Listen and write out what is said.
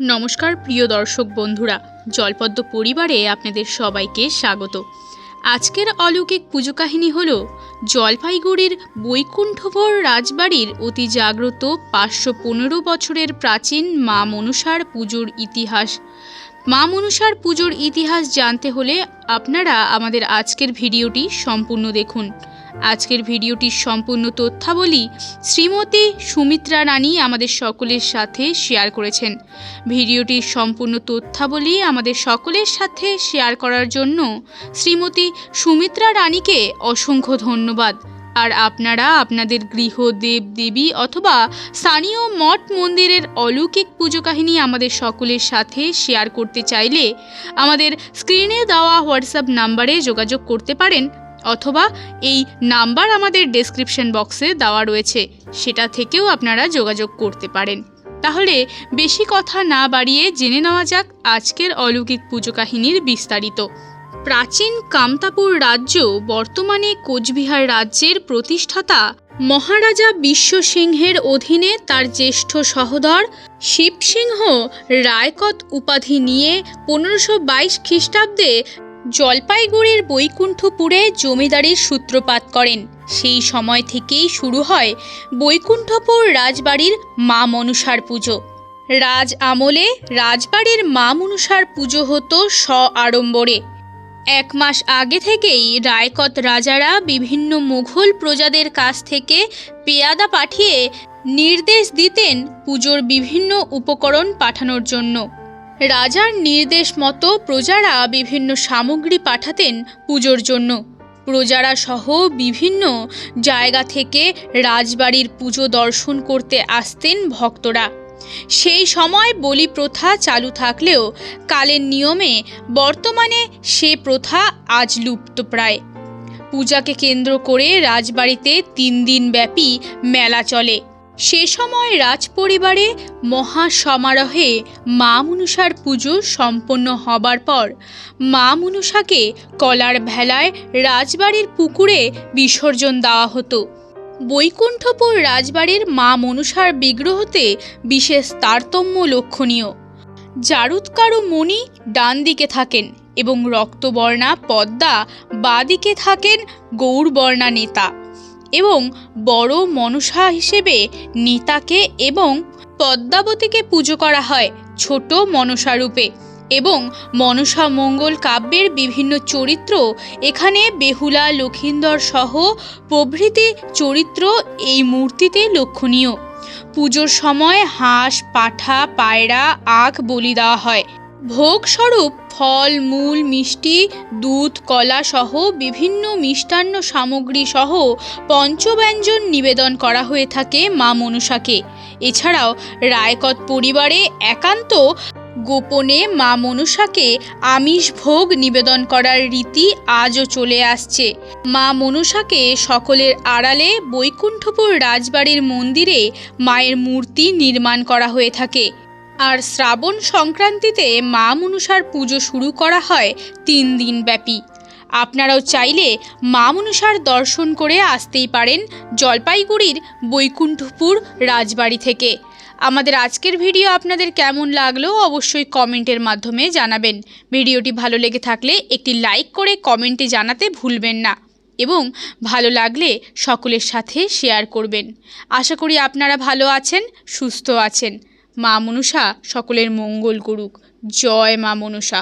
নমস্কার প্রিয় দর্শক বন্ধুরা, জলপদ্ম পরিবারে আপনাদের সবাইকে স্বাগত। আজকের অলৌকিক পুজো কাহিনী হল জলপাইগুড়ির বৈকুণ্ঠভর রাজবাড়ির অতি জাগ্রত পাঁচশো পনেরো বছরের প্রাচীন মা মনসার পুজোর ইতিহাস। মা মনুষার পুজোর ইতিহাস জানতে হলে আপনারা আমাদের আজকের ভিডিওটি সম্পূর্ণ দেখুন। আজকের ভিডিওটির সম্পূর্ণ তথ্যাবলী শ্রীমতী সুমিত্রা রানী আমাদের সকলের সাথে শেয়ার করেছেন। ভিডিওটির সম্পূর্ণ তথ্যাবলী আমাদের সকলের সাথে শেয়ার করার জন্য শ্রীমতী সুমিত্রা রানীকে অসংখ্য ধন্যবাদ। আর আপনারা আপনাদের গৃহ দেব দেবী অথবা স্থানীয় মঠ মন্দিরের অলৌকিক পুজো কাহিনী আমাদের সকলের সাথে শেয়ার করতে চাইলে আমাদের স্ক্রিনে দেওয়া হোয়াটসঅ্যাপ নাম্বারে যোগাযোগ করতে পারেন। অথবা এই নাম্বার আমাদের ডেসক্রিপশন বক্সে দেওয়া রয়েছে, সেটা থেকেও আপনারা যোগাযোগ করতে পারেন। তাহলে বেশি কথা না বাড়িয়ে জেনে নেওয়া যাক আজকের অলৌকিক পুজো কাহিনীর বিস্তারিত। প্রাচীন কামতাপুর রাজ্য বর্তমানে কোচবিহার রাজ্যের প্রতিষ্ঠাতা মহারাজা বিশ্বসিংহের অধীনে তার জ্যেষ্ঠ সহোদর শিবসিংহ রায়কত উপাধি নিয়ে পনেরোশো বাইশ খ্রিস্টাব্দে জলপাইগুড়ির বৈকুণ্ঠপুরে জমিদারির সূত্রপাত করেন। সেই সময় থেকেই শুরু হয় বৈকুণ্ঠপুর রাজবাড়ির মা মনুষার পুজো। রাজ আমলে রাজবাড়ির মা মনুষার পুজো হতো স আড়ম্বরে। এক মাস আগে থেকেই রায়কত রাজারা বিভিন্ন মুঘল প্রজাদের কাছ থেকে পেয়াদা পাঠিয়ে নির্দেশ দিতেন পুজোর বিভিন্ন উপকরণ পাঠানোর জন্য। রাজার নির্দেশ মতো প্রজারা বিভিন্ন সামগ্রী পাঠাতেন পুজোর জন্য। প্রজারা সহ বিভিন্ন জায়গা থেকে রাজবাড়ির পুজো দর্শন করতে আসতেন ভক্তরা। সেই সময় বলি প্রথা চালু থাকলেও কালের নিয়মে বর্তমানে সে প্রথা আজ লুপ্ত প্রায়। পূজাকে কেন্দ্র করে রাজবাড়িতে তিন দিন ব্যাপী মেলা চলে। সে সময় রাজপরিবারে মহা সমারোহে মা মনুষার পুজো সম্পন্ন হবার পর মা মনুষাকে কলার ভেলায় রাজবাড়ির পুকুরে বিসর্জন দেওয়া হতো। বৈকুণ্ঠপুর রাজবাড়ির মা মনুষার বিগ্রহতে বিশেষ তারতম্য লক্ষণীয়। জারুৎকারু মণি ডান দিকে থাকেন এবং রক্তবর্ণা পদ্মা বাঁ দিকে থাকেন গৌরবর্ণা নেতা। এবং বড় মনসা হিসেবে নেতাকে এবং পদ্মাবতীকে পুজো করা হয় ছোট মনসা রূপে। এবং মনসা মঙ্গল কাব্যের বিভিন্ন চরিত্র এখানে বেহুলা, লক্ষিন্দর সহ প্রভৃতি চরিত্র এই মূর্তিতে লক্ষণীয়। পুজোর সময় হাঁস, পাঠা, পায়রা, আখ বলি দেওয়া হয়। ভোগস্বরূপ ফল, মূল, মিষ্টি, দুধ, কলা সহ বিভিন্ন মিষ্টান্ন সামগ্রী সহ পঞ্চব্যঞ্জন নিবেদন করা হয়ে থাকে মা মনসাকে। এছাড়াও রায়কত পরিবারে একান্ত গোপনে মা মনসাকে আমিষ ভোগ নিবেদন করার রীতি আজও চলে আসছে। মা মনসাকে সকলের আড়ালে বৈকুণ্ঠপুর রাজবাড়ির মন্দিরে মায়ের মূর্তি নির্মাণ করা হয়ে থাকে। আর শ্রাবণ সংক্রান্তিতে মা মনুষার পুজো শুরু করা হয় তিন দিন ব্যাপী। আপনারাও চাইলে মা মনুষার দর্শন করে আসতেই পারেন জলপাইগুড়ির বৈকুণ্ঠপুর রাজবাড়ি থেকে। আমাদের আজকের ভিডিও আপনাদের কেমন লাগল অবশ্যই কমেন্টের মাধ্যমে জানাবেন। ভিডিওটি ভালো লেগে থাকলে একটি লাইক করে কমেন্টে জানাতে ভুলবেন না এবং ভালো লাগলে সকলের সাথে শেয়ার করবেন। আশা করি আপনারা ভালো আছেন, সুস্থ আছেন। মা মনসা সকলের মঙ্গল করুক। জয় মা মনুষা।